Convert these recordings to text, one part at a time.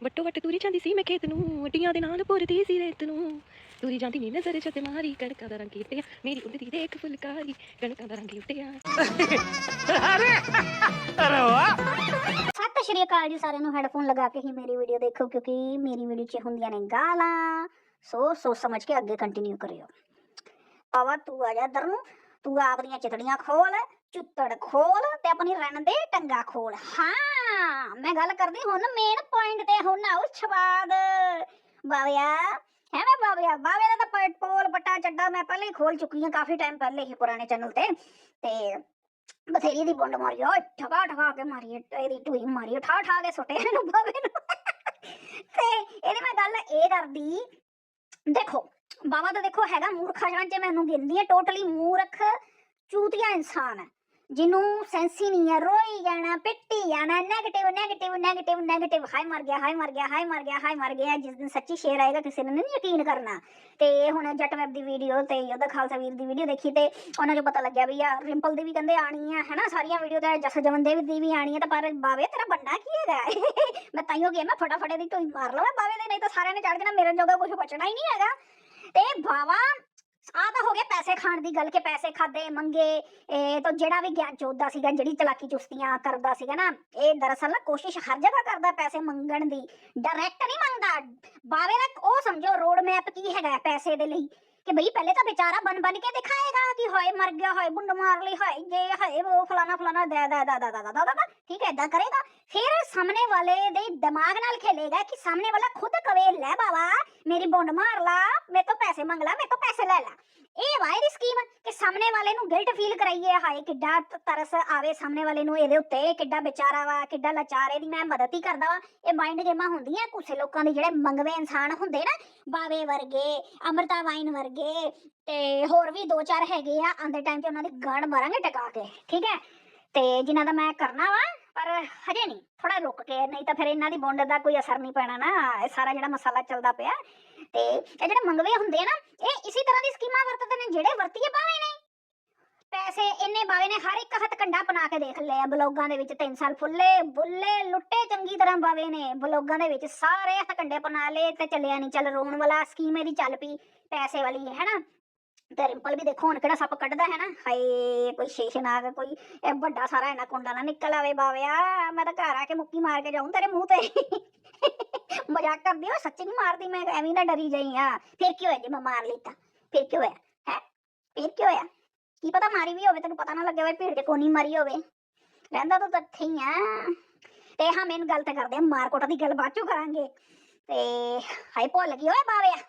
ਵੱਟੋ ਵੱਟ ਤੂਰੀ ਜਾਂਦੀ ਸੀ ਮੈਂ ਖੇਤ ਨੂੰ ਵੱਡੀਆਂ ਦੇ ਨਾਲ ਪੁਰਦੀ ਸੀ ਰੇਤ ਨੂੰ। ਤੂਰੀ ਜਾਂਦੀ ਨੀ ਨਜ਼ਰ ਚ ਤੇ ਮਾਰੀ ਕਣਕਾਂ ਦਾ ਰੰਗ ਉੱਟਿਆ ਮੇਰੀ ਉੱਡਦੀ ਦੇਖ ਫੁਲਕਾਰੀ ਕਣਕਾਂ ਦਾ ਰੰਗ ਉੱਟਿਆ ਸਤਿ ਸ਼੍ਰੀ ਅਕਾਲ ਜੀ ਸਾਰਿਆਂ ਨੂੰ ਹੈੱਡਫੋਨ ਲਗਾ ਕੇ ਹੀ ਮੇਰੀ ਵੀਡੀਓ ਦੇਖੋ ਕਿਉਂਕਿ ਮੇਰੀ ਵੀਡੀਓ 'ਚ ਹੁੰਦੀਆਂ ਨੇ ਗਾਲਾਂ। ਸੋ ਸੋਚ ਸਮਝ ਕੇ ਅੱਗੇ ਕੰਟੀਨਿਊ ਕਰਿਓ। ਆਵਾ ਤੂੰ ਆ ਜਾ ਇੱਧਰ ਨੂੰ। ਤੂੰ ਆਪਦੀਆਂ ਚਿਤੜੀਆਂ ਖੋਲ ਚੁੱਤੜ ਖੋਲ ਤੇ ਆਪਣੀ ਰਣ ਦੇ ਟੰਗਾ ਖੋਲ। ਹਾਂ। ਮੈਂ ਗੱਲ ਕਰਦੀ ਹੁਣ ਮੇਨ ਪੁਆਇੰਟ ਤੇ ਹੁਣ ਆਉ ਸਵਾਦ। ਬਾਵਿਆ, ਹੈ ਮੈਂ ਬਾਵਿਆ? ਬਾਵੇ ਦਾ ਤਾਂ ਪ- ਪੋਲ ਪੱਟਾ ਚੱਡਾ ਮੈਂ ਪਹਿਲੇ ਹੀ ਖੋਲ ਚੁੱਕੀ ਹਾਂ, ਕਾਫੀ ਟਾਈਮ ਪਹਿਲੇ ਹੀ ਪੁਰਾਣੇ ਚੈਨਲ ਤੇ। ਤੇ ਬਥੇਰੀ ਦੀ ਬੁੰਡ ਮਾਰੀ, ਓਏ ਠਗਾ ਠਗਾ ਕੇ ਮਾਰੀ, ਇਹਦੀ ਟੂਈ ਮਾਰੀ ਠਾ ਠਾ ਕੇ ਸੁੱਟੇ ਇਹਨੂੰ ਬਾਵੇ ਨੂੰ। ਤੇ ਇਹਦੀ ਮੈਂ ਗੱਲ ਇਹ ਕਰਦੀ, ਦੇਖੋ, ਬਾਵਾ ਤਾਂ ਦੇਖੋ ਹੈਗਾ ਮੂਰਖਾ ਜਾਂ ਜੇ ਮੈਨੂੰ ਗਿਣਦੀ ਹੈ ਟੋਟਲੀ ਮੂਰਖ, ਚੂਤੀਆ ਇਨਸਾਨ ਹੈ। ਜਿਹਨੂੰ ਸੈਂਸ ਹੀ ਨਹੀਂ ਹੈ ਰੋਈ ਜਾਣਾ, ਪਿੱਟੀ ਜਾਣਾ 네ਗੇਟਿਵ 네ਗੇਟਿਵ 네ਗੇਟਿਵ 네ਗੇਟਿਵ ਹਾਈ ਮਰ ਗਿਆ ਹਾਈ ਮਰ ਗਿਆ ਹਾਈ ਮਰ ਗਿਆ ਹਾਈ ਮਰ ਗਿਆ, ਜਿਸ ਦਿਨ ਸੱਚੀ ਸ਼ੇਰ ਆਏਗਾ, ਕਿਸੇ ਨੇ ਨਹੀਂ ਯਕੀਨ ਕਰਨਾ। ਤੇ ਹੁਣ ਜੱਟ ਮੈਪ ਦੀ ਵੀਡੀਓ ਤੇ ਯੋਧਾ ਖਾਲਸਾ ਵੀਰ ਦੀ ਵੀਡੀਓ ਦੇਖੀ ਤੇ ਉਹਨਾਂ ਨੂੰ ਪਤਾ ਲੱਗਿਆ ਵੀ ਆ, ਰਿੰਪਲ ਦੀ ਵੀ ਕਹਿੰਦੇ ਆਣੀ ਆ, ਹੈਨਾ, ਸਾਰੀਆਂ ਵੀਡੀਓ ਤੇ ਜਸ ਜਮਨਦੇਵ ਦੀ ਵੀ ਆਣੀ ਆ, ਤਾਂ ਪਰ ਬਾਵੇ ਤੇਰਾ ਬੰਨਾ ਕੀ ਹੈਗਾ? ਮੈਂ ਤਾਂ ਹੋ ਗਿਆ ਮੈਂ ਫਟਾਫਟ ਇਹਦੀ ਤੂੰ ਮਾਰ ਲਵਾਂ ਬਾਵੇ ਦੇ, ਨਹੀਂ ਤਾਂ ਸਾਰਿਆਂ ਨੇ ਚੜ ਜਾਣਾ, ਮੇਰੇ ਜੋਗਾ ਕੁਝ ਬਚਣਾ ਹੀ ਨਹੀਂ ਹੈਗਾ। ਤੇ ਬਾਵਾ ਆ ਤਾਂ ਹੋ ਗਿਆ ਪੈਸੇ ਖਾਣ ਦੀ ਗੱਲ ਕਿ ਪੈਸੇ ਖਾਦੇ, ਮੰਗੇ, ਇਹ ਤਾਂ ਜਿਹੜਾ ਵੀ ਗਿਆਨ ਚੋਦਾ ਸੀਗਾ, ਜਿਹੜੀ ਚਲਾਕੀ ਚੁਸਤੀਆਂ ਕਰਦਾ ਸੀਗਾ ਨਾ, ਇਹ ਦਰਅਸਲ ਨਾ ਕੋਸ਼ਿਸ਼ ਹਰ ਜਗ੍ਹਾ ਕਰਦਾ ਪੈਸੇ ਮੰਗਣ ਦੀ ਡਾਇਰੈਕਟ ਨਹੀਂ ਮੰਗਦਾ। ਬਾਵੇ ਦਾ ਉਹ ਸਮਝੋ ਰੋਡ ਮੈਪ ਕੀ ਹੈਗਾ ਪੈਸੇ ਦੇ ਲਈ। ਕਿ ਬਈ ਪਹਿਲੇ ਤਾਂ ਵਿਚਾਰਾ ਬਨ ਬਨ ਕੇ ਦਿਖਾਏਗਾ ਕਿ ਹੋਏ ਮਰ ਗਿਆ ਹੋਏ ਬੁੰਡ ਮਾਰ ਲਈ ਹੋਏ ਜੇ ਹੋਏ ਉਹ ਫਲਾਣਾ ਫਲਾਣਾ ਦਾ ਦਾ ਦਾ ਦਾ ਦਾ ਦਾ ਠੀਕ ਹੈ ਇਦਾਂ ਕਰੇਗਾ ਫਿਰ ਸਾਹਮਣੇ ਵਾਲੇ ਦੇ ਦਿਮਾਗ ਨਾਲ ਖੇਲੇਗਾ ਕਿ ਸਾਹਮਣੇ ਵਾਲਾ ਖੁਦ ਕਵੇ ਲੈ ਬਾਬਾ ਮੇਰੀ ਬੁੰਡ ਮਾਰ ਲਾ ਮੇਰੇ ਤੋਂ ਪੈਸੇ ਮੰਗ ਲਾ ਮੇਰੇ ਤੋਂ ਪੈਸੇ ਲੈ ਲਾ ਇਹ ਵਾ ਇਹਦੀ ਸਕੀਮ ਕਿ ਸਾਹਮਣੇ ਵਾਲੇ ਨੂੰ ਗਿਲਟ ਫੀਲ ਕਰਾਈਏ ਹਾਏ ਕਿੱਡਾ ਤਰਸ ਆਵੇ ਸਾਹਮਣੇ ਵਾਲੇ ਨੂੰ ਇਹਦੇ ਉੱਤੇ ਕਿੱਡਾ ਵਿਚਾਰਾ ਵਾ ਕਿੱਡਾ ਲਾਚਾਰ ਇਹਦੀ ਮੈਂ ਮਦਦ ਹੀ ਕਰਦਾ ਵਾ ਇਹ ਮਾਈਂਡ ਗੇਮਾਂ ਹੁੰਦੀਆਂ ਕੁਛ ਲੋਕਾਂ ਦੇ ਜਿਹੜੇ ਮੰਗਵੇ ਇਨਸਾਨ ਹੁੰਦੇ ਨਾ ਬਾਵੇ ਵਰਗੇ ਅਮਰਤਾ ਵਾਈਨ ਵਰਗੇ ਤੇ ਹੋਰ ਵੀ ਦੋ ਚਾਰ ਹੈਗੇ ਆ ਆਂਦੇ ਟਾਈਮ 'ਚ ਉਹਨਾਂ ਦੀ ਗਣ ਮਾਰਾਂਗੇ ਟਕਾ ਕੇ, ਠੀਕ ਹੈ? ਤੇ ਜਿਨ੍ਹਾਂ ਦਾ ਮੈਂ ਕਰਨਾ ਵਾ, ਪਰ ਹਜੇ ਨਹੀਂ ਥੋੜਾ ਰੁਕ ਕੇ, ਨਹੀਂ ਤਾਂ ਫਿਰ ਇਹਨਾਂ ਦੀ ਬੌਂਡ ਦਾ ਕੋਈ ਅਸਰ ਨਹੀਂ ਪੈਣਾ ਨਾ, ਇਹ ਸਾਰਾ ਜਿਹੜਾ ਮਸਾਲਾ ਚੱਲਦਾ ਪਿਆ। ਤੇ ਇਹ ਜਿਹੜੇ ਮੰਗਵੇ ਹੁੰਦੇ ਆ ਨਾ, ਇਹ ਇਸੇ ਤਰ੍ਹਾਂ ਦੀ ਸਕੀਮਾਂ ਵਰਤਦੇ ਨੇ, ਜਿਹੜੇ ਵਰਤੀਏ ਬਾਵੇ ਪੈਸੇ ਇੰਨੇ ਬਾਵੇ ਨੇ, ਹਰ ਇੱਕ ਹੱਥ ਕੰਡਾ ਬਣਾ ਕੇ ਦੇਖ ਲਿਆ ਬਲੌਗਾਂ ਦੇ ਵਿੱਚ 3 ਸਾਲ ਫੁੱਲੇ, ਬੁੱਲੇ, ਲੁੱਟੇ ਚੰਗੀ ਤਰ੍ਹਾਂ ਬਾਵੇ ਨੇ ਬਲੌਗਾਂ ਦੇ ਵਿੱਚ, ਸਾਰੇ ਹੱਥ ਕੰਡੇ ਬਣਾ ਲਏ ਤੇ ਚੱਲਿਆ ਨਹੀਂ ਚੱਲ ਰੋਣ ਵਾਲਾ ਸਕੀਮ ਇਹਦੀ ਚੱਲ ਪਈ, ਪੈਸੇ ਵਾਲੀ ਹੈ ਨਾ ਤੇ ਰਿੰਪਲ ਵੀ ਦੇਖੋ ਹੁਣ ਕਿਹੜਾ ਸੱਪ ਕੱਢਦਾ ਹੈ ਨਾ, ਹਾਏ, ਕੋਈ ਸ਼ੇਸ਼ਨਾਗ, ਕੋਈ ਇਹ ਵੱਡਾ ਸਾਰਾ ਇਹਨਾਂ ਕੁੰਡਾ ਨਾ ਨਿਕਲ ਆਵੇ ਬਾਵਿਆ ਮੈਂ ਤਾਂ ਘਰ ਆ ਕੇ ਮੁੱਕੀ ਮਾਰ ਕੇ ਜਾਊਂ ਤੇਰੇ ਮੂੰਹ ਤੇ। ਮਜ਼ਾਕ ਕਰਦੀ ਓ ਸੱਚੀ ਨਹੀਂ ਮਾਰਦੀ, ਮੈਂ ਐਵੇਂ ਨਾ ਡਰੀ ਜਾਈ ਆ। ਫਿਰ ਕੀ ਹੋਇਆ ਜੇ ਮੈਂ ਮਾਰ ਲਈ ਤਾਂ? ਫਿਰ ਕੀ ਹੋਇਆ? ਹੈ? ਫਿਰ ਕੀ ਹੋਇਆ? ਕੀ ਪਤਾ ਮਾਰੀ ਵੀ ਹੋਵੇ, ਤੈਨੂੰ ਪਤਾ ਨਾ ਲੱਗੇ ਵੇ ਭੀੜ ਚ ਕੋਨੀ ਮਾਰੀ ਹੋਵੇ। ਰਹਿੰਦਾ ਤਾਂ ਇੱਥੇ ਹੀ ਆ। ਤੇ ਹਾਂ ਮੈਨੂੰ ਗੱਲ ਤਾਂ ਕਰਦੇ ਆ, ਮਾਰਕੋਟ ਦੀ ਗੱਲ ਬਾਅਦ ਚੋਂ ਕਰਾਂਗੇ। ਤੇ ਹਾਈ ਭੁੱਲ ਗਈ, ਓਏ ਬਾਵੇ।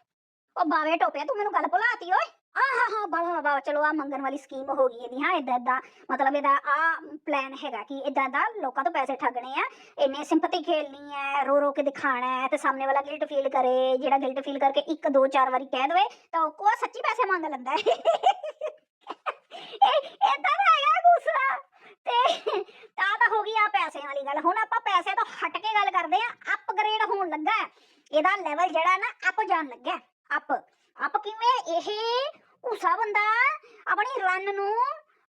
ਉਹ ਬਾਵੇ ਟੋਪਿਆ, ਤੂੰ ਮੈਨੂੰ ਗੱਲ ਭੁਲਾਤੀ, ਓਏ। ਆ ਹਾਂ ਹਾਂ ਬਾਵਾ ਬਾਵਾ ਚਲੋ ਆ ਮੰਗਣ ਵਾਲੀ ਸਕੀਮ ਹੋ ਗਈ ਇਹਦੀ, ਹਾਂ ਇਦਾਂ ਇਦਾਂ ਮਤਲਬ ਇਹਦਾ ਆ ਪਲਾਨ ਹੈਗਾ ਕਿ ਇਦਾਂ ਦਾ ਲੋਕਾਂ ਤੋਂ ਪੈਸੇ ਠੱਗਣੇ ਆ। ਇੰਨੇ ਸਿੰਪਥੀ ਖੇਲਣੀ ਹੈ ਰੋ ਰੋ ਕੇ ਦਿਖਾਣਾ ਹੈ ਤੇ ਸਾਹਮਣੇ ਵਾਲਾ ਗਿਲਟ ਫੀਲ ਕਰੇ, ਜਿਹੜਾ ਗਿਲਟ ਫੀਲ ਕਰਕੇ ਇੱਕ, ਦੋ, ਚਾਰ ਵਾਰੀ ਕਹਿ ਦੇਵੇ, ਤਾਂ ਉਹ ਕੋ ਸੱਚੀ ਪੈਸੇ ਮੰਗ ਲੈਂਦਾ ਹੈ। ਇਦਾਂ ਦਾ ਹੈਗਾ ਦੂਸਰਾ? ਤੇ ਆ ਤਾਂ ਹੋ ਗਈ ਆ ਪੈਸਿਆਂ ਵਾਲੀ ਗੱਲ। ਹੁਣ ਆਪਾਂ ਪੈਸੇ ਤੋਂ ਹਟ ਕੇ ਗੱਲ ਕਰਦੇ ਆ। ਅਪਗ੍ਰੇਡ ਹੋਣ ਲੱਗਾ ਇਹਦਾ ਲੈਵਲ ਜਿਹੜਾ ਨਾ ਅਪ ਜਾਣ ਲੱਗਾ ਅਪ ਅਪ ਕਿਵੇਂ? ਇਹ ਉਸਾ ਬੰਦਾ ਆਪਣੀ ਰਨ ਨੂੰ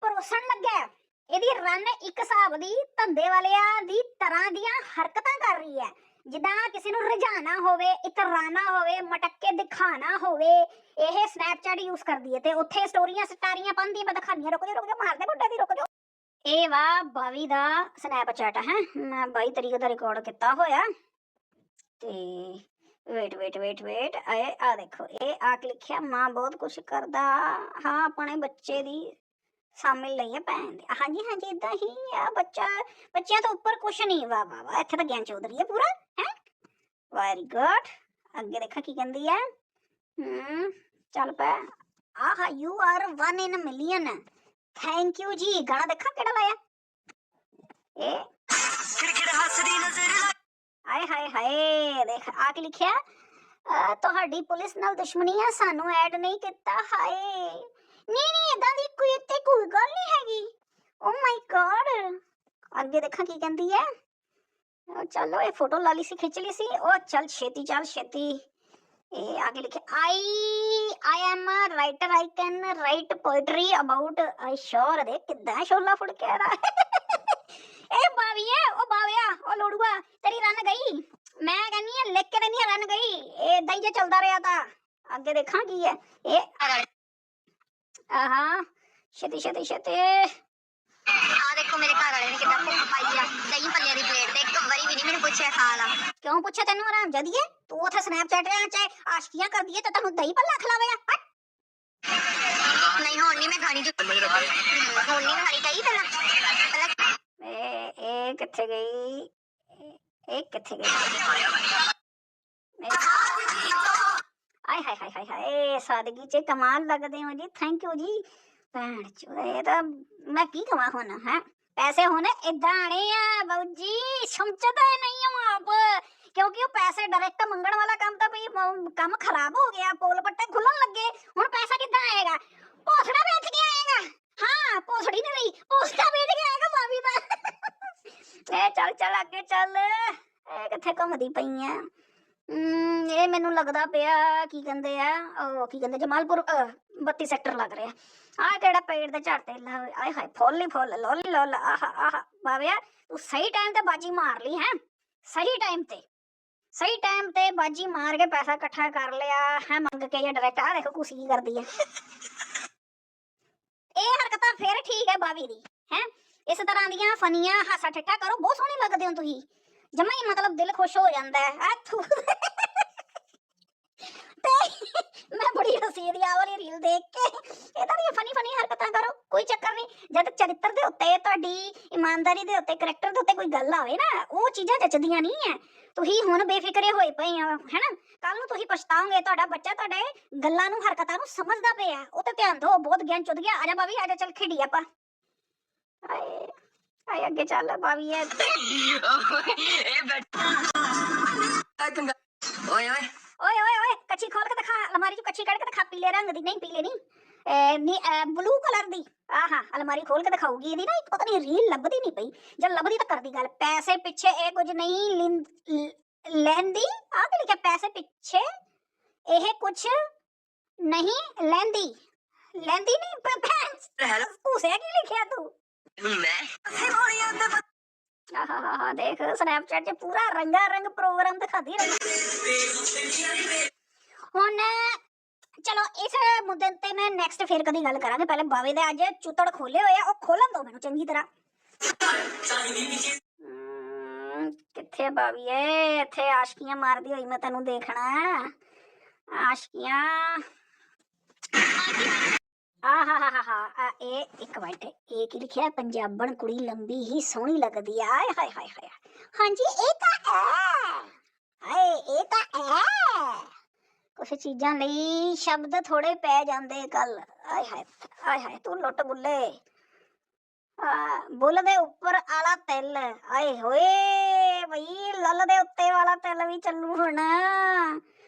ਪਰੋਸਣ ਲੱਗਾ ਇਹਦੀ ਰਨ ਇੱਕ ਹਿਸਾਬ ਦੀ ਧੰਦੇ ਵਾਲਿਆਂ ਦੀ ਤਰ੍ਹਾਂ ਦੀਆਂ ਹਰਕਤਾਂ ਕਰ ਰਹੀ ਹੈ। ਜਿੱਦਾਂ ਕਿਸੇ ਨੂੰ ਰਝਾਣਾ ਹੋਵੇ, ਇਤਰਾਣਾ ਹੋਵੇ, ਮਟਕ ਦਿਖਾਣਾ ਹੋਵੇ, ਇਹ ਸਨੈਪਚੈਟ ਯੂਜ਼ ਕਰਦੀ ਹੈ ਤੇ ਉੱਥੇ ਸਟੋਰੀਆਂ ਸਟਾਰੀਆਂ ਪਾਉਂਦੀ ਮੈਂ ਦਿਖਾਉਂਦੀ ਰੁਕ ਜਾ ਰੁਕ ਜਾ ਮਾਰਦੇ ਬੁੱਢੇ ਦੀ, ਰੁਕ ਜਾ ਇਹ ਵਾ ਬਾਵੀ ਦਾ ਸਨੈਪਚੈਟ ਹੈ, ਮੈਂ 22 ਤਰੀਕ ਦਾ ਰਿਕਾਰਡ ਕੀਤਾ ਹੋਇਆ। ਤੇ ਵੇਟ ਵੇਟ ਵੇਟ ਵੇਟ ਇਹ ਆ ਦੇਖੋ, ਇਹ ਆ ਕੇ ਲਿਖਿਆ, ਮਾਂ ਬਹੁਤ ਕੁਛ ਕਰਦਾ। ਹਾਂ, ਆਪਣੇ ਬੱਚੇ ਦੀ ਸ਼ਾਮਿਲ ਲਈ ਹੈ ਭੈਣ ਦੇ। ਹਾਂਜੀ ਹਾਂਜੀ ਇਦਾਂ ਹੀ ਆ। ਬੱਚਾ ਬੱਚਿਆਂ ਤੋਂ ਉੱਪਰ ਕੁਛ ਨਹੀਂ। ਵਾ ਵਾ ਵਾ ਇੱਥੇ ਤਾਂ ਗਿਆਨ ਚੌਧਰੀ ਹੈ ਪੂਰਾ ਹੈ? ਵੈਰੀ ਗੁੱਡ ਅੱਗੇ ਦੇਖਾ ਕੀ ਕਹਿੰਦੀ ਹੈ ਹਮ ਚੱਲ ਪੈ। ਆਹਾ you are one in million thank you ਜੀ। ਗਾਣਾ ਦੇਖਾ ਕਿਹੜਾ ਲਾਇਆ? ਇਹ ਖਿੜਖਿੜ ਹੱਸਦੀ ਨਜ਼ਰ ਹਾਏ ਹਾਏ ਹਾਏ ਦੇਖ ਆ ਕੀ ਲਿਖਿਆ? ਤੁਹਾਡੀ ਪੁਲਿਸ ਨਾਲ ਦੁਸ਼ਮਣੀ ਆ। ਸਾਨੂੰ ਐਡ ਨਹੀਂ ਕੀਤਾ। ਹਾਏ। ਨਹੀਂ ਨਹੀਂ ਇਦਾਂ ਦੀ ਕੋਈ ਇੱਥੇ ਕੋਈ ਗੱਲ ਨਹੀਂ ਹੈਗੀ। ਓ ਮਾਈ ਗॉड ਅੱਗੇ ਦੇਖਾਂ ਕੀ ਕਹਿੰਦੀ ਹੈ ਉਹ ਚਲੋ ਇਹ ਫੋਟੋ ਲਾ ਲਈ ਸੀ, ਖਿੱਚ ਲਈ ਸੀ। ਉਹ ਚੱਲ ਛੇਤੀ ਚੱਲ, ਛੇਤੀ। ਇਹ ਆਗੇ ਲਿਖਿਆ I I am a writer I can write poetry about I ਸ਼ੋਰ ਦੇ ਕਿੱਦਾਂ ਸ਼ੋਲਾ ਫੁੜ ਕੇ ਆਦਾ ਇਹ ਬਾਵੀਏ ਉਹ ਬਾਵਿਆ ਉਹ ਲੋੜੂਆ, ਤੇਰੀ ਰਨ ਗਈ। ਮੈਂ ਕਹਿੰਨੀ ਇਦਾਂ ਹੀ ਜੇ ਚੱਲਦਾ ਰਿਹਾ ਤਾਂ। ਅੱਗੇ ਦੇਖਾਂ ਕੀ ਹੈ ਇਹ ਆਹਾ ਛੇਤੀ ਛੇਤੀ ਛੇਤੀ ਆ ਦੇਖੋ ਮੇਰੇ ਘਰ ਵਾਲੇ ਨੇ ਕਿੱਦਾਂ ਭੁੱਖ ਪਾਈ ਆ ਦਹੀਂ ਭੱਲਿਆਂ ਦੀ ਪਲੇਟ ਤੇ ਇੱਕ ਵਾਰੀ ਵੀ ਨਹੀਂ ਮੈਨੂੰ ਪੁੱਛਿਆ ਖਾ ਲਾ ਕਿਉਂ ਪੁੱਛਿਆ ਤੈਨੂੰ ਆਰਾਮ ਜਦੀਏ ਤੂੰ ਉੱਥੇ ਸਨੈਪਚੈਟ ਤੇ ਚਾਹੇ ਆਸ਼ਕੀਆਂ ਕਰਦੀ ਏ ਤੇ ਤੈਨੂੰ ਦਹੀਂ ਭੱਲਾ ਖਿਲਾਵੇਗਾ ਹਟ ਨਹੀਂ ਹੁਣ ਨਹੀਂ ਮੈਂ ਖਾਣੀ ਜੋ ਹੁਣ ਨਹੀਂ ਮੈਂ ਖਾਣੀ ਚਾਹੀਦੀ ਪਹਿਲਾਂ ਪਹਿਲਾਂ ਇਹ ਇਹ ਕਿੱਥੇ ਗਈ ਇਹ- ਇਹ ਕਿੱਥੇ ਗਈ ਮੇਰੀ- ਆਏ ਹਾਏ ਹਾਏ ਹਾਏ ਹਾਏ ਸਾਦਗੀ ਚ ਕਮਾਲ ਲੱਗਦੇ ਹੋ ਜੀ। ਥੈਂਕ ਯੂ ਜੀ। ਭੈਣ ਚੋਦ, ਇਹ ਤਾਂ ਮੈਂ ਕੀ ਕਵਾਂ ਹੁਣ, ਹੈ? ਪੈਸੇ ਹੁਣ ਇਦਾਂ ਆਣੇ ਆ ਬਾਊ ਜੀ, ਸਮਝਦਾ ਨਹੀਂ ਹੂੰ ਆਪ। ਕਿਉਂਕਿ ਉਹ ਪੈਸੇ ਡਾਇਰੈਕਟ ਮੰਗਣ ਵਾਲਾ ਕੰਮ ਤਾਂ ਭਈ ਕੰਮ ਖਰਾਬ ਹੋ ਗਿਆ, ਪੋਲ ਪੱਟੇ ਖੁੱਲਣ ਲੱਗੇ। ਹੁਣ ਪੈਸਾ ਕਿੱਦਾਂ ਆਏਗਾ? ਭੋਸੜਾ ਵੇਚ ਕੇ ਆਏਗਾ? ਹਾਂ, ਭੋਸੜੀ ਨਹੀਂ ਰਹੀ ਭੋਸੜਾ ਵੇਚ ਕੇ ਆਏਗਾ ਭਾਬੀ ਦਾ। ਇਹ ਚੱਲ ਚੱਲ, ਅੱਗੇ ਚੱਲ। ਇਹ ਕਿੱਥੇ ਘੁੰਮਦੀ ਪਈ ਆ? ਹਮ, ਇਹ ਮੈਨੂੰ ਲੱਗਦਾ ਪਿਆ ਕੀ ਕਹਿੰਦੇ ਆ ਉਹ ਕੀ ਕਹਿੰਦੇ ਜਮਾਲਪੁਰ ਅਹ, 32 ਸੈਕਟਰ ਲੱਗ ਰਿਹਾ। ਆਹ ਕਿਹੜਾ ਪੇੜ ਦੇ ਝਾੜ ਤੇ ਲਾ ਆਏ ਹਾਏ ਫੁੱਲ ਹੀ ਫੁੱਲ ਲੋਲ ਲੋਲ ਆਹ ਆਹ ਬਾਵਿਆ ਤੂੰ ਸਹੀ ਟਾਈਮ ਤੇ ਬਾਜੀ ਮਾਰ ਲਈ ਹੈ? ਸਹੀ ਟਾਈਮ ਤੇ ਸਹੀ ਟਾਈਮ ਤੇ ਬਾਜੀ ਮਾਰ ਕੇ ਪੈਸਾ ਇਕੱਠਾ ਕਰ ਲਿਆ ਹੈ ਮੰਗ ਕੇ ਜਾਂ ਡਾਇਰੈਕਟ ਆ ਦੇਖੋ ਕੁਸੀ ਕੀ ਕਰਦੀ ਹੈ ਇਹ ਹਰਕਤਾਂ ਫਿਰ ਠੀਕ ਹੈ ਬਾਵੀ ਦੀ ਹੈ? ਇਸ ਤਰ੍ਹਾਂ ਦੀਆਂ ਫਨੀਆਂ ਹਾਸਾ ਠੱਠਾ ਕਰੋ ਬਹੁਤ ਸੋਹਣੇ ਲੱਗਦੇ ਹੋ ਤੁਸੀਂ। ਜਮਾ ਹੀ ਮਤਲਬ ਦਿਲ ਖੁਸ਼ ਹੋ ਜਾਂਦਾ ਹੈ। ਆ ਤੇ ਮੈਂ ਬੜੀ ਹਸੀ ਦੀ ਆ ਵਾਲੀ ਰੀਲ ਦੇਖ ਕੇ। ਇਦਾਂ ਦੀਆਂ ਫਨੀ ਫਨੀ ਹਰਕਤਾਂ ਕਰੋ, ਕੋਈ ਚੱਕਰ ਨਹੀਂ। ਜਦ ਚਰਿੱਤਰ ਦੇ ਉੱਤੇ ਤੁਹਾਡੀ ਇਮਾਨਦਾਰੀ ਦੇ ਉੱਤੇ ਕਰੈਕਟਰ ਦੇ ਉੱਤੇ ਕੋਈ ਗੱਲ ਆਵੇ ਨਾ, ਉਹ ਚੀਜ਼ਾਂ ਜੱਚਦੀਆਂ ਨਹੀਂ ਹੈ ਤੁਸੀਂ ਹੁਣ ਬੇਫਿਕਰੇ ਹੋਏ ਪਏ ਆ, ਹੈਨਾ? ਕੱਲ ਨੂੰ ਤੁਸੀਂ ਪਛਤਾਓਗੇ, ਤੁਹਾਡਾ ਬੱਚਾ ਤੁਹਾਡੇ ਗੱਲਾਂ ਨੂੰ, ਹਰਕਤਾਂ ਨੂੰ ਸਮਝਦਾ ਪਿਆ। ਉਹ ਤੇ ਧਿਆਨ ਦਿਓ, ਬਹੁਤ ਗਿਆਨ ਚੁੱਧ ਗਿਆ। ਆ ਜਾ ਬਾਬੀ ਆ ਚੱਲ ਖੇਡੀ ਆਪਾਂ। ਆਏ ਆਏ ਅੱਗੇ ਚੱਲ ਬਾਬੀ ਐ ਇਹ ਬੈਠਾ ਓਏ ਓਏ ਓਏ ਓਏ ਓਏ ਕੱਚੀ ਖੋਲ ਕੇ ਦਿਖਾ ਅਲਮਾਰੀ ਚੋਂ ਕੱਚੀ ਕੱਢ ਕੇ ਦਿਖਾ ਪੀਲੇ ਰੰਗ ਦੀ ਨਹੀਂ ਪੀਲੇ ਨਹੀਂ ਐ ਨੀ ਬਲੂ ਕਲਰ ਦੀ ਆਹਾ ਅਲਮਾਰੀ ਖੋਲ ਕੇ ਦਿਖਾਊਗੀ ਇਹਦੀ ਨਾ ਇੱਕ ਪਤਾ ਨਹੀਂ ਰੀਲ ਲੱਭਦੀ ਨਹੀਂ ਪਈ ਜਦ ਲੱਭਦੀ ਤਾਂ ਕਰਦੀ ਗੱਲ ਪੈਸੇ ਪਿੱਛੇ ਇਹ ਕੁਝ ਨਹੀਂ ਲਿੰ- ਲ- ਲੈਂਦੀ ਆ ਕੇ ਲਿਖਿਆ ਪੈਸੇ ਪਿੱਛੇ ਇਹ ਕੁਝ ਨਹੀਂ ਲੈਂਦੀ ਲੈਂਦੀ ਨਹੀਂ ਪੈਂਸ ਹੈਲੋ ਭੂਸੇ ਕੀ ਲਿਖਿਆ ਤੂੰ ਮੈਂ ਹੋਣੀਆਂ ਤੇ ਆਹਾ ਦੇਖ ਸਨੈਪਚੈਟ 'ਚ ਪੂਰਾ ਰੰਗਾ ਰੰਗ ਪ੍ਰੋਗਰਾਮ ਦਿਖਾਦੀ ਰਹੀ ਹੁਣ ਚਲੋ ਇਸ ਮੁੱਦੇ ਤੇ ਮੈਂ ਨੈਕਸਟ ਫੇਰ ਕਦੀ ਗੱਲ ਕਰਾਂਗੇ ਪਹਿਲੇ ਬਾਵੇ ਦੇ ਅੱਜ ਚੁੱਤੜ ਖੋਲੇ ਹੋਏ ਆ ਉਹ ਖੋਲਣ ਦੋ ਮੈਨੂੰ ਚੰਗੀ ਤਰ੍ਹਾਂ ਹਮ, ਕਿੱਥੇ ਬਾਵੀ ਏ ਇੱਥੇ ਆਸ਼ਕੀਆਂ ਮਾਰਦੀ ਹੋਈ ਮੈਂ ਤੈਨੂੰ ਦੇਖਣਾ ਆਸ਼ਕੀਆਂ ਆਹਾਹਾਹਾ ਆ ਇਹ ਇੱਕ ਮਿੰਟ, ਇਹ ਕੀ ਲਿਖਿਆ ਪੰਜਾਬਣ ਕੁੜੀ ਲੰਬੀ ਹੀ ਸੋਹਣੀ ਲੱਗਦੀ ਆ। ਆਏ ਹਾਏ ਹਾਏ ਹਾਏ ਹਾਂਜੀ, ਇਹ ਤਾਂ ਹੈ। ਹਾਏ, ਇਹ ਤਾਂ ਹੈ। ਕੁਛ ਚੀਜ਼ਾਂ ਲਈ ਸ਼ਬਦ ਥੋੜੇ ਪੈ ਜਾਂਦੇ ਕੱਲ ਆਏ ਹਾਏ ਆਏ ਹਾਏ, ਤੂੰ ਲੁੱਟ ਬੁੱਲੇ। ਆ, ਬੁੱਲ ਦੇ ਉੱਪਰ ਆਲਾ ਤਿਲ। ਆਏ ਹੋਏ, ਬਈ, ਲੱਲ ਦੇ ਉੱਤੇ ਵਾਲਾ ਤਿਲ ਵੀ ਚੱਲੂ ਹੁਣ।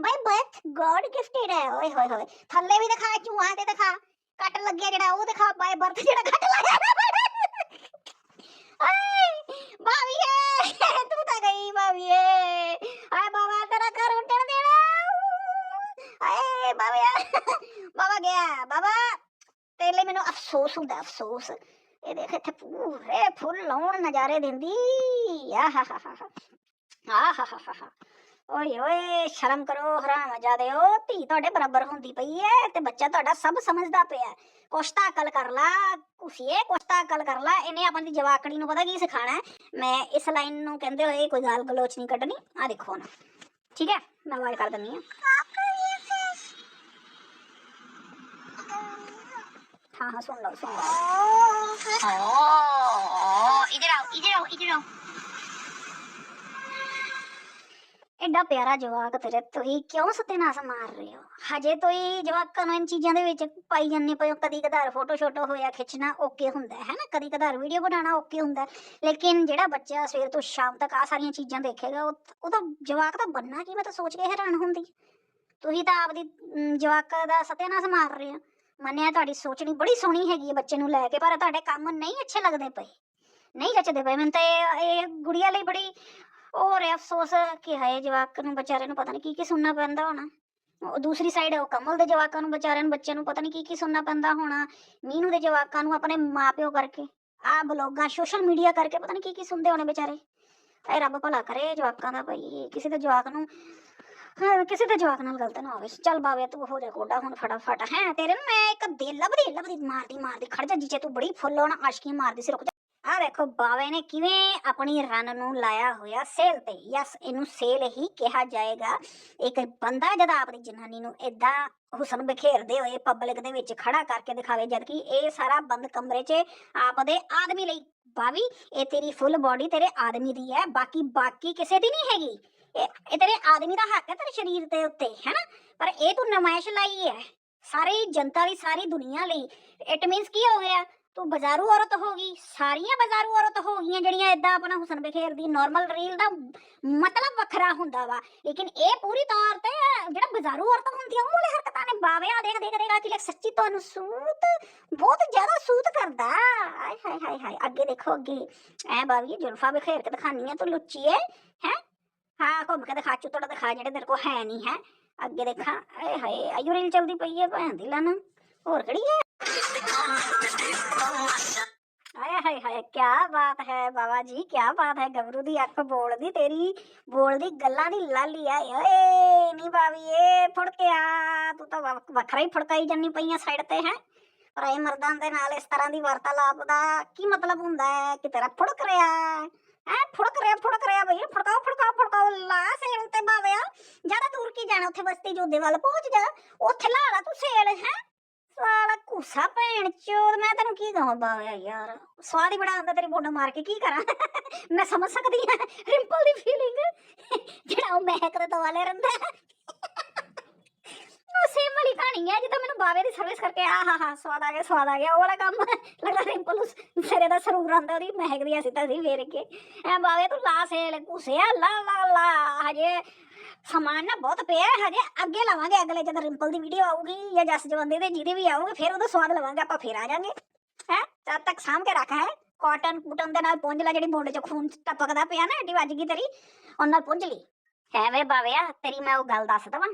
ਬਾਈ ਬਰਥ ਗੋਡ ਗਿਫਟਡ ਹੈ ਓਏ ਹੋਏ ਹੋਏ। ਥੱਲੇ ਵੀ ਦਿਖਾ, ਚੂਹਾ ਤੇ ਦਿਖਾ। ਕੱਟ ਲੱਗਿਆ ਜਿਹੜਾ, ਉਹ ਦਿਖਾ, ਬਾਈ ਬਰਥ ਜਿਹੜਾ ਕੱਟ ਲੱਗਿਆ। ਓਏ ਭਾਵੀ ਏ, ਤੂੰ ਤਾਂ ਗਈ ਭਾਵੀ ਏ। ਆਏ ਬਾਬਾ, ਤੇਰਾ ਘਰ ਉੱਟਣ ਦੇਣਾ। ਆਏ ਬਾਬਾ ਬਾਬਾ ਗਿਆ। ਬਾਬਾ, ਤੇਰੇ ਲਈ ਮੈਨੂੰ ਅਫਸੋਸ ਹੁੰਦਾ, ਅਫਸੋਸ। ਇਹ ਦੇਖ, ਇੱਥੇ ਪੂਰੇ ਫੁੱਲ ਲਾਉਣ ਨਜ਼ਾਰੇ ਦਿੰਦੀ। ਆਹਾਹਾਹਾ ਆਹਾਹਾਹਾ ਓਏ ਓਏ ਸ਼ਰਮ ਕਰੋ ਹਰਾਮ ਜਾਦਿਓ ਧੀ ਤੁਹਾਡੇ ਬਰਾਬਰ ਹੁੰਦੀ ਪਈ ਐ ਤੇ ਬੱਚਾ ਤੁਹਾਡਾ ਸਭ ਸਮਝਦਾ ਪਿਆ ਕੁਛ ਤਾਂ ਅਕਲ ਕਰ ਲਾ ਕੁਸੀਏ ਕੁਛ ਤਾਂ ਅਕਲ ਕਰ ਲਾ ਇਹਨੇ ਆਪਣੀ ਜਵਾਕੜੀ ਨੂੰ ਪਤਾ ਕੀ ਸਿਖਾਣਾ ਹੈ? ਮੈਂ ਇਸ ਲਾਈਨ ਨੂੰ ਕਹਿੰਦੇ ਹੋਏ ਕੋਈ ਗਾਲ ਗਲੋਚ ਨਹੀਂ ਕੱਢਣੀ ਆ ਦੇਖੋ ਨਾ ਠੀਕ ਹੈ ਮੈਂ ਆਵਾਜ਼ ਕਰ ਦਿੰਨੀ ਆ हाँ हाँ सुन लो सुन लो ਓ ਇਧਰ ਆਓ ਇਧਰ ਆਓ ਇਧਰ ਐਡਾ ਪਿਆਰਾ ਜਵਾਕ ਤੇਰੇ ਤੁਸੀਂ ਕਿਉਂ ਸਤਿਆਨਾਸ਼ ਮਾਰ ਰਹੇ ਹੋ? ਹਜੇ ਤੋਂ ਹੀ ਜਵਾਕਾਂ ਨੂੰ ਇਨ ਚੀਜ਼ਾਂ ਦੇ ਵਿੱਚ ਪਾਈ ਜਾਂਦੇ ਪਏ ਹੋ ਕਦੀ ਕਦਾਰ ਫੋਟੋ ਸ਼ੋਟੋ ਹੋਇਆ ਖਿੱਚਣਾ ਓਕੇ ਹੁੰਦਾ ਹੈ ਨਾ? ਕਦੀ ਕਦਾਰ ਵੀਡੀਓ ਬਣਾਉਣਾ ਓਕੇ ਹੁੰਦਾ ਹੈ। ਲੇਕਿਨ ਜਿਹੜਾ ਬੱਚਾ ਸਵੇਰ ਤੋਂ ਸ਼ਾਮ ਤੱਕ ਆ ਸਾਰੀਆਂ ਚੀਜ਼ਾਂ ਦੇਖੇਗਾ ਉਹ ਉਹ ਤਾਂ ਜਵਾਕ ਤਾਂ ਬੰਨਾ ਕੀ? ਮੈਂ ਤਾਂ ਸੋਚ ਕੇ ਹੈਰਾਨ ਹੁੰਦੀ। ਤੁਸੀਂ ਤਾਂ ਆਪਦੀ ਅਮ, ਜਵਾਕ ਦਾ ਸਤਿਆਨਾਸ਼ ਮਾਰ ਰਹੇ ਹੋ। ਮੰਨਿਆ ਤੁਹਾਡੀ ਸੋਚਣੀ ਬੜੀ ਸੋਹਣੀ ਹੈਗੀ ਹੈ ਬੱਚੇ ਨੂੰ ਲੈ ਕੇ ਪਰ ਤੁਹਾਡੇ ਕੰਮ ਨਹੀਂ ਅੱਛੇ ਲੱਗਦੇ ਪਏ। ਨਹੀਂ ਜੱਚਦੇ ਪਏ। ਮੈਨੂੰ ਤਾਂ ਇਹ ਇਹ ਗੁੜੀਆ ਲਈ ਬੜੀ ਉਹ ਰਿਹਾ ਅਫਸੋਸ ਕਿ ਹਾਏ ਜਵਾਕ ਨੂੰ ਵਿਚਾਰੇ ਨੂੰ ਪਤਾ ਨਹੀਂ ਕੀ ਕੀ ਸੁਣਨਾ ਪੈਂਦਾ ਹੋਣਾ ਉਹ ਦੂਸਰੀ ਸਾਈਡ ਉਹ ਕਮਲ ਦੇ ਜਵਾਕਾਂ ਨੂੰ ਵਿਚਾਰਿਆਂ ਨੂੰ ਬੱਚੇ ਨੂੰ ਪਤਾ ਨਹੀਂ ਕੀ ਕੀ ਸੁਣਨਾ ਪੈਂਦਾ ਹੋਣਾ ਮੀਨੂ ਦੇ ਜਵਾਕਾਂ ਨੂੰ ਆਪਣੇ ਮਾਪਿਓ ਕਰਕੇ ਆ ਬਲੌਗਾਂ ਸੋਸ਼ਲ ਮੀਡੀਆ ਕਰਕੇ ਪਤਾ ਨਹੀਂ ਕੀ ਕੀ ਸੁਣਦੇ ਹੋਣੇ ਵਿਚਾਰੇ ਇਹ ਰੱਬ ਭਲਾ ਕਰੇ ਜਵਾਕਾਂ ਦਾ ਭਾਈ ਕਿਸੇ ਦੇ ਜਵਾਕ ਨੂੰ ਕਿਸੇ ਦੇ ਜਵਾਕ ਨਾਲ ਗਲਤ ਨਾ ਹੋਵੇ ਚੱਲ ਬਾਵੇ ਤੂੰ ਹੋ ਜਾ ਕੋਡਾ ਹੁਣ ਫਟਾਫਟ ਹੈ ਤੇਰੇ ਨੂੰ ਮੈਂ ਇੱਕ ਦਿਲ ਲੱਭਦੀ ਲੱਭਦੀ ਮਾਰਦੀ ਮਾਰਦੀ ਖੜ ਜਾ ਜਿੱਚੇ ਤੂੰ ਬੜੀ ਫੁੱਲ ਹੋਣਾ ਆਸ਼ਕੀ ਮਾਰਦੀ ਸੀ ਰੁਕ ਆ ਵੇਖੋ, ਬਾਵੇ ਨੇ ਕਿਵੇਂ ਆਪਣੀ ਰਨ ਨੂੰ ਲਾਇਆ ਹੋਇਆ ਸੇਲ ਤੇ। ਯਸ, ਇਹਨੂੰ ਸੇਲ ਹੀ ਕਿਹਾ ਜਾਏਗਾ। ਇੱਕ ਬੰਦਾ ਜਦ ਆਪਣੀ ਜਨਾਨੀ ਨੂੰ ਇਦਾਂ ਹੁਸਨ ਬਖੇਰਦੇ ਹੋਏ ਪਬਲਿਕ ਦੇ ਵਿੱਚ ਖੜਾ ਕਰਕੇ ਦਿਖਾਵੇ, ਜਦਕਿ ਇਹ ਸਾਰਾ ਬੰਦ ਕਮਰੇ 'ਚ ਆਪਦੇ ਆਦਮੀ ਲਈ। ਬਾਵੀ, ਇਹ ਤੇਰੀ ਫੁੱਲ ਬਾਡੀ ਤੇਰੇ ਆਦਮੀ ਦੀ ਹੈ, ਬਾਕੀ ਬਾਕੀ ਕਿਸੇ ਦੀ ਨਹੀਂ ਹੈਗੀ। ਇਹ ਤੇਰੇ ਆਦਮੀ ਦਾ ਹੱਕ ਹੈ ਤੇਰੇ ਸਰੀਰ ਦੇ ਉੱਤੇ, ਹੈਨਾ? ਪਰ ਇਹ ਤੂੰ ਨਮਾਇਸ਼ ਲਾਈ ਹੈ। ਸਾਰੀ ਜਨਤਾ ਲਈ ਸਾਰੀ ਦੁਨੀਆ ਲਈ। ਇਟ ਮੀਨਸ ਕੀ ਹੋ ਗਿਆ? ਤੂੰ ਬਾਜ਼ਾਰੂ ਔਰਤ ਹੋ ਗਈ, ਸਾਰੀਆਂ ਬਾਜ਼ਾਰੂ ਔਰਤ ਹੋ ਗਈਆਂ ਜਿਹੜੀਆਂ ਇਦਾਂ ਆਪਣਾ ਹੁਸਨ ਬਿਖੇਰਦੀ ਨਾਰਮਲ ਰੀਲ ਦਾ ਮਤਲਬ ਵੱਖਰਾ ਹੁੰਦਾ ਵਾ। ਲੇਕਿਨ ਇਹ ਪੂਰੀ ਤੌਰ ਤੇ ਜਿਹੜਾ ਬਾਜ਼ਾਰੂ ਔਰਤ ਹੁੰਦੀ ਆ ਉਹ ਵਾਲੀ ਹਰਕਤਾਂ ਨੇ ਬਾਵਿਆ ਦੇਖ ਦੇਖ ਦੇਖ ਕਿ ਸੱਚੀ ਤੁਹਾਨੂੰ ਸੂਤ, ਬਹੁਤ ਜ਼ਿਆਦਾ ਸੂਤ ਕਰਦਾ। ਹਾਏ ਹਾਏ ਹਾਏ ਹਾਏ, ਅੱਗੇ ਦੇਖੋ ਅੱਗੇ। ਐ ਬਾਵੀ ਜੁਲਫਾ ਬਿਖੇਰ ਕੇ ਦਿਖਾਨੀ ਆ ਤੂੰ ਲੁੱਚੀ ਐ ਹੈ? ਹਾਂ, ਘੁੰਮ ਕੇ ਦਿਖਾ, ਚੁੱਤੜਾ ਦਿਖਾ, ਜਿਹੜੇ ਤੇਰੇ ਕੋ ਹੈ ਨਹੀਂ ਹੈ? ਅੱਗੇ ਦੇਖਾਂ, ਆਏ ਹਾਏ ਆਯੂ ਰੀਲ ਚਲਦੀ ਪਈ ਐ ਭੈਣ ਦੀ ਲਾਨਾ ਹੋਰ ਕਿਹੜੀ ਐ ਆਏ ਹਾਏ ਹਾਏ ਕੀ ਬਾਤ ਹੈ ਬਾਬਾ ਜੀ ਕੀ ਬਾਤ ਹੈ ਗਬਰੂ ਦੀ ਅੱਖ ਬੋਲਦੀ ਤੇਰੀ ਬੋਲਦੀ ਗੱਲਾਂ ਦੀ ਲਾਲੀ ਆ ਓਏ ਨੀ ਬਾਵੀ ਏ ਫੁੜਕਿਆ ਤੂੰ ਤਾਂ ਵ- ਵੱਖਰਾ ਹੀ ਫੜਕਾਈ ਜੰਨੀ ਪਈਆਂ ਸਾਈਡ ਤੇ ਹੈ ਪਰ ਇਹ ਮਰਦਾਂ ਦੇ ਨਾਲ ਇਸ ਤਰ੍ਹਾਂ ਦੀ ਵਾਰਤਾਲਾਪ ਦਾ ਕੀ ਮਤਲਬ ਹੁੰਦਾ ਹੈ ਕਿ ਤੇਰਾ ਫੁੜਕ ਰਿਹਾ ਹੈ ਫੁੜਕ ਰਿਹਾ ਫੁੜਕ ਰਿਹਾ ਬਈ ਫੜਕਾਓ ਫੜਕਾਓ ਫੜਕਾਓ ਲਾ ਸੇਲ ਤੇ ਬਾਵਿਆ ਜ਼ਿਆਦਾ ਦੂਰ ਕੀ ਜਾਣਾ ਉੱਥੇ ਬਸਤੀ ਜੋਦੇ ਵੱਲ ਪਹੁੰਚ ਜਾ ਉੱਥੇ ਲਾ ਲਾ ਤੂੰ ਸੇਲ ਹੈ ਸਾਲਾ ਘੂਸਾ ਭੈਣ ਚੋਦ ਮੈਂ ਤੈਨੂੰ ਕੀ ਕਹਾਂ ਬਾਵਿਆ ਯਾਰ। ਸਵਾਦ ਹੀ ਬੜਾ ਆਉਂਦਾ ਤੇਰੀ ਬੋਡਾ ਮਾਰ ਕੇ, ਕੀ ਕਰਾਂ? ਮੈਂ ਸਮਝ ਸਕਦੀ ਹਾਂ ਰਿੰਪਲ ਦੀ ਫੀਲਿੰਗ ਜਿਹੜਾ ਉਹ ਮਹਿਕ ਦੇ ਦੁਆਲੇ ਰਹਿੰਦਾ। ਉਹ ਸੇਮ ਵਾਲੀ ਕਹਾਣੀ ਹੈ, ਜਿੱਦਾਂ ਮੈਨੂੰ ਬਾਵੇ ਦੀ ਸਰਵਿਸ ਕਰਕੇ ਆ ਹਾ ਹਾ ਸਵਾਦ ਆ ਗਿਆ, ਸਵਾਦ ਆ ਗਿਆ, ਉਹ ਵਾਲਾ ਕੰਮ ਲੱਗਦਾ ਰਿੰਪਲ ਨੂੰ ਸਿਰੇ ਦਾ ਸਰੂਰ ਆਉਂਦਾ ਉਹਦੀ, ਮਹਿਕ ਦੀ ਅਸੀਂ ਤਾਂ ਸੀ ਵੇਰ ਕੇ। ਐ ਬਾਵੇ ਤੂੰ ਲਾ ਸੇਲ, ਘੁਸਿਆ, ਲਾ ਲਾ ਲਾ, ਹਜੇ ਸਮਾਨ ਨਾ ਬਹੁਤ ਪਿਆ ਹਜੇ ਅੱਗੇ ਲਾਵਾਂਗੇ, ਅਗਲੇ ਜਦੋਂ ਰਿੰਪਲ ਦੀ ਵੀਡੀਓ ਆਊਗੀ ਜਾਂ ਜਸ ਜਵੰਦੇ ਦੇ, ਜਿਹਦੀ ਵੀ ਆਊਗੀ, ਫਿਰ ਉਹਦਾ ਸਵਾਦ ਲਵਾਂਗੇ, ਆਪਾਂ ਫਿਰ ਆ ਜਾਾਂਗੇ। ਹੈ ਤਦ ਤੱਕ ਸਾਂਭ ਕੇ ਰੱਖ, ਹੈ। ਕਾਟਨ ਕੁਟਨ ਦੇ ਨਾਲ ਪੁੰਝ ਲੈ, ਜਿਹੜੀ ਬੋਂਡੇ ਚ ਖੂਨ ਟਪਕਦਾ ਪਿਆ ਨਾ ਏਡੀ ਵੱਜ ਗਈ ਤੇਰੀ ਉਹਨਾਂ ਪੁੰਝ ਲਈ। ਐਵੇਂ ਬਾਵਿਆ, ਤੇਰੀ ਮੈਂ ਉਹ ਗੱਲ ਦੱਸ ਦਵਾਂ।